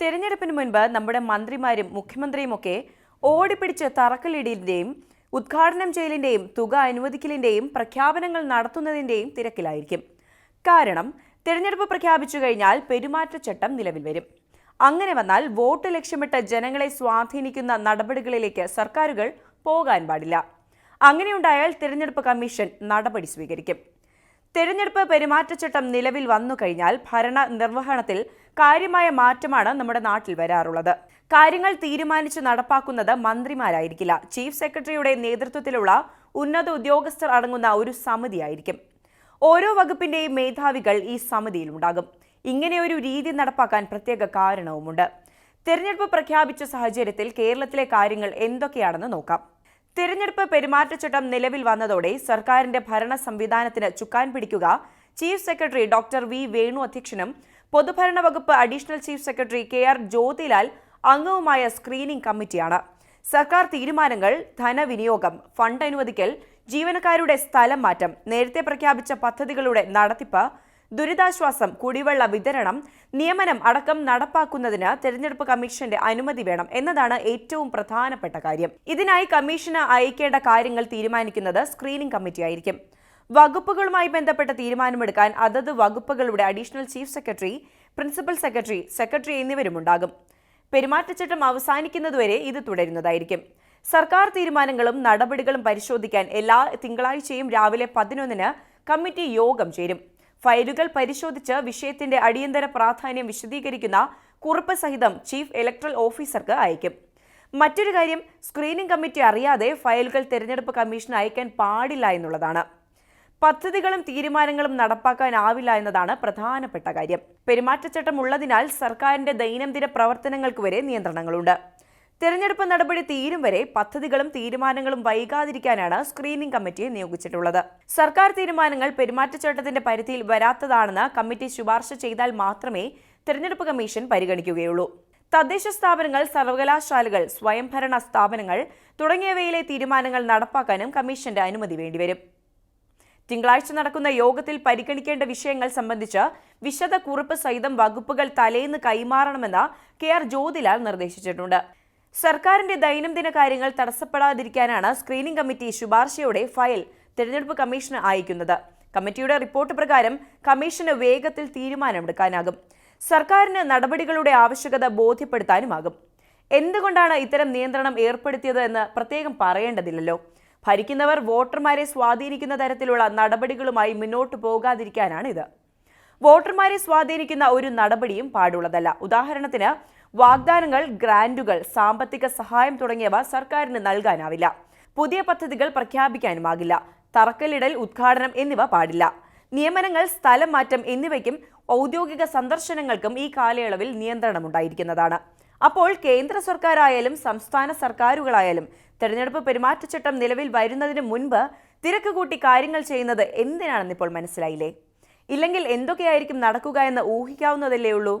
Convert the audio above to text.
തെരഞ്ഞെടുപ്പിന് മുൻപ് നമ്മുടെ മന്ത്രിമാരും മുഖ്യമന്ത്രിയുമൊക്കെ ഓടിപ്പിടിച്ച് തറക്കല്ലിടലിന്റെയും ഉദ്ഘാടനം ചെയ്യലിന്റെയും തുക അനുവദിക്കലിന്റെയും പ്രഖ്യാപനങ്ങൾ നടത്തുന്നതിന്റെയും തിരക്കിലായിരിക്കും. കാരണം തിരഞ്ഞെടുപ്പ് പ്രഖ്യാപിച്ചു കഴിഞ്ഞാൽ പെരുമാറ്റച്ചട്ടം നിലവിൽ വരും. അങ്ങനെ വന്നാൽ വോട്ട് ലക്ഷ്യമിട്ട് ജനങ്ങളെ സ്വാധീനിക്കുന്ന നടപടികളിലേക്ക് സർക്കാരുകൾ പോകാൻ പാടില്ല. അങ്ങനെയുണ്ടായാൽ തിരഞ്ഞെടുപ്പ് കമ്മീഷൻ നടപടി സ്വീകരിക്കും. തെരഞ്ഞെടുപ്പ് പെരുമാറ്റച്ചട്ടം നിലവിൽ വന്നു കഴിഞ്ഞാൽ ഭരണ നിർവഹണത്തിൽ കാര്യമായ മാറ്റമാണ് നമ്മുടെ നാട്ടിൽ വരാറുള്ളത്. കാര്യങ്ങൾ തീരുമാനിച്ച് നടപ്പാക്കുന്നത് മന്ത്രിമാരായിരിക്കില്ല. ചീഫ് സെക്രട്ടറിയുടെ നേതൃത്വത്തിലുള്ള ഉന്നത ഉദ്യോഗസ്ഥർ അടങ്ങുന്ന ഒരു സമിതിയായിരിക്കും. ഓരോ വകുപ്പിന്റെയും മേധാവികൾ ഈ സമിതിയിൽ ഉണ്ടാകും. ഇങ്ങനെ ഒരു രീതി നടപ്പാക്കാൻ പ്രത്യേക കാരണവുമുണ്ട്. തെരഞ്ഞെടുപ്പ് പ്രഖ്യാപിച്ച സാഹചര്യത്തിൽ കേരളത്തിലെ കാര്യങ്ങൾ എന്തൊക്കെയാണെന്ന് നോക്കാം. തിരഞ്ഞെടുപ്പ് പെരുമാറ്റച്ചട്ടം നിലവിൽ വന്നതോടെ സർക്കാരിന്റെ ഭരണ സംവിധാനത്തിന് ചുക്കാൻ പിടിക്കുക chief secretary doctor V Venu അധ്യക്ഷനും പൊതുഭരണ വകുപ്പ് additional chief secretary K R Jyothilal അംഗവുമായ സ്ക്രീനിംഗ് കമ്മിറ്റിയാണ്. സർക്കാർ തീരുമാനങ്ങൾ ധനവിനിയോഗം ഫണ്ട് അനുവദിക്കൽ ജീവനക്കാരുടെ സ്ഥലം മാറ്റം നേരത്തെ പ്രഖ്യാപിച്ച പദ്ധതികളുടെ നടത്തിപ്പ് ദുരിതാശ്വാസം കുടിവെള്ള വിതരണം നിയമനം അടക്കം നടപ്പാക്കുന്നതിന് തെരഞ്ഞെടുപ്പ് കമ്മീഷന്റെ അനുമതി വേണം എന്നതാണ് ഏറ്റവും പ്രധാനപ്പെട്ട കാര്യം. ഇതിനായി കമ്മീഷന് അയക്കേണ്ട കാര്യങ്ങൾ തീരുമാനിക്കുന്നത് സ്ക്രീനിംഗ് കമ്മിറ്റി ആയിരിക്കും വകുപ്പുകളുമായി ബന്ധപ്പെട്ട തീരുമാനമെടുക്കാൻ അതത് വകുപ്പുകളുടെ additional chief secretary principal secretary secretary എന്നിവരും ഉണ്ടാകും. പെരുമാറ്റച്ചട്ടം അവസാനിക്കുന്നതുവരെ ഇത് തുടരുന്നതായിരിക്കും. സർക്കാർ തീരുമാനങ്ങളും നടപടികളും പരിശോധിക്കാൻ എല്ലാ തിങ്കളാഴ്ചയും രാവിലെ പതിനൊന്നിന് കമ്മിറ്റി യോഗം ചേരും. ഫയലുകൾ പരിശോധിച്ച് വിഷയത്തിന്റെ അടിയന്തര പ്രാധാന്യം വിശദീകരിക്കുന്ന കുറിപ്പ് സഹിതം ചീഫ് ഇലക്ട്രൽ ഓഫീസർക്ക് അയക്കും. മറ്റൊരു കാര്യം സ്ക്രീനിംഗ് കമ്മിറ്റി അറിയാതെ ഫയലുകൾ തെരഞ്ഞെടുപ്പ് കമ്മീഷന് അയക്കാൻ പാടില്ല എന്നുള്ളതാണ്. പദ്ധതികളും തീരുമാനങ്ങളും നടപ്പാക്കാനാവില്ല എന്നതാണ് പ്രധാനപ്പെട്ട കാര്യം. പെരുമാറ്റച്ചട്ടം ഉള്ളതിനാൽ സർക്കാരിന്റെ ദൈനംദിന പ്രവർത്തനങ്ങൾക്ക് വരെ നിയന്ത്രണങ്ങളുണ്ട്. തെരഞ്ഞെടുപ്പ് നടപടി തീരും വരെ പദ്ധതികളും തീരുമാനങ്ങളും വൈകാതിരിക്കാനാണ് സ്ക്രീനിംഗ് കമ്മിറ്റിയെ നിയോഗിച്ചിട്ടുള്ളത്. സർക്കാർ തീരുമാനങ്ങൾ പെരുമാറ്റച്ചട്ടത്തിന്റെ പരിധിയിൽ വരാത്തതാണെന്ന് കമ്മിറ്റി ശുപാർശ ചെയ്താൽ മാത്രമേ തെരഞ്ഞെടുപ്പ് കമ്മീഷൻ പരിഗണിക്കുകയുള്ളൂ. തദ്ദേശ സ്ഥാപനങ്ങൾ സർവകലാശാലകൾ സ്വയംഭരണ സ്ഥാപനങ്ങൾ തുടങ്ങിയവയിലെ തീരുമാനങ്ങൾ നടപ്പാക്കാനും കമ്മീഷന്റെ അനുമതി വേണ്ടിവരും. തിങ്കളാഴ്ച നടക്കുന്ന യോഗത്തിൽ പരിഗണിക്കേണ്ട വിഷയങ്ങൾ സംബന്ധിച്ച് വിശദ കുറിപ്പ് സഹിതം വകുപ്പുകൾ തലേന്ന് കൈമാറണമെന്ന് കെ ആർ ജ്യോതിലാൽ നിർദ്ദേശിച്ചിട്ടുണ്ട്. സർക്കാരിന്റെ ദൈനംദിന കാര്യങ്ങൾ തടസ്സപ്പെടാതിരിക്കാനാണ് സ്ക്രീനിംഗ് കമ്മിറ്റി ശുപാർശയോടെ ഫയൽ തിരഞ്ഞെടുപ്പ് കമ്മീഷന് അയക്കുന്നത്. കമ്മിറ്റിയുടെ റിപ്പോർട്ട് പ്രകാരം കമ്മീഷന് വേഗത്തിൽ തീരുമാനമെടുക്കാനാകും. സർക്കാരിന് നടപടികളുടെ ആവശ്യകത ബോധ്യപ്പെടുത്താനുമാകും. എന്തുകൊണ്ടാണ് ഇത്തരം നിയന്ത്രണം ഏർപ്പെടുത്തിയത് എന്ന് പ്രത്യേകം പറയേണ്ടതില്ലല്ലോ. ഭരിക്കുന്നവർ വോട്ടർമാരെ സ്വാധീനിക്കുന്ന തരത്തിലുള്ള നടപടികളുമായി മുന്നോട്ടു പോകാതിരിക്കാനാണ് ഇത് വോട്ടർമാരെ സ്വാധീനിക്കുന്ന ഒരു നടപടിയും പാടുള്ളതല്ല. ഉദാഹരണത്തിന് വാഗ്ദാനങ്ങൾ ഗ്രാൻഡുകൾ സാമ്പത്തിക സഹായം തുടങ്ങിയവ സർക്കാരിന് നൽകാനാവില്ല. പുതിയ പദ്ധതികൾ പ്രഖ്യാപിക്കാനുമാകില്ല. തറക്കല്ലിടൽ ഉദ്ഘാടനം എന്നിവ പാടില്ല. നിയമനങ്ങൾ സ്ഥലം മാറ്റം എന്നിവയ്ക്കും ഔദ്യോഗിക സന്ദർശനങ്ങൾക്കും ഈ കാലയളവിൽ നിയന്ത്രണമുണ്ടായിരിക്കുന്നതാണ്. അപ്പോൾ കേന്ദ്ര സർക്കാരായാലും സംസ്ഥാന സർക്കാരുകളായാലും തെരഞ്ഞെടുപ്പ് പെരുമാറ്റച്ചട്ടം നിലവിൽ വരുന്നതിന് മുൻപ് തിരക്ക് കൂട്ടി കാര്യങ്ങൾ ചെയ്യുന്നത് എന്തിനാണെന്ന് ഇപ്പോൾ മനസ്സിലായില്ലേ? ഇല്ലെങ്കിൽ എന്തൊക്കെയായിരിക്കും നടക്കുക എന്ന് ഊഹിക്കാവുന്നതല്ലേ ഉള്ളൂ?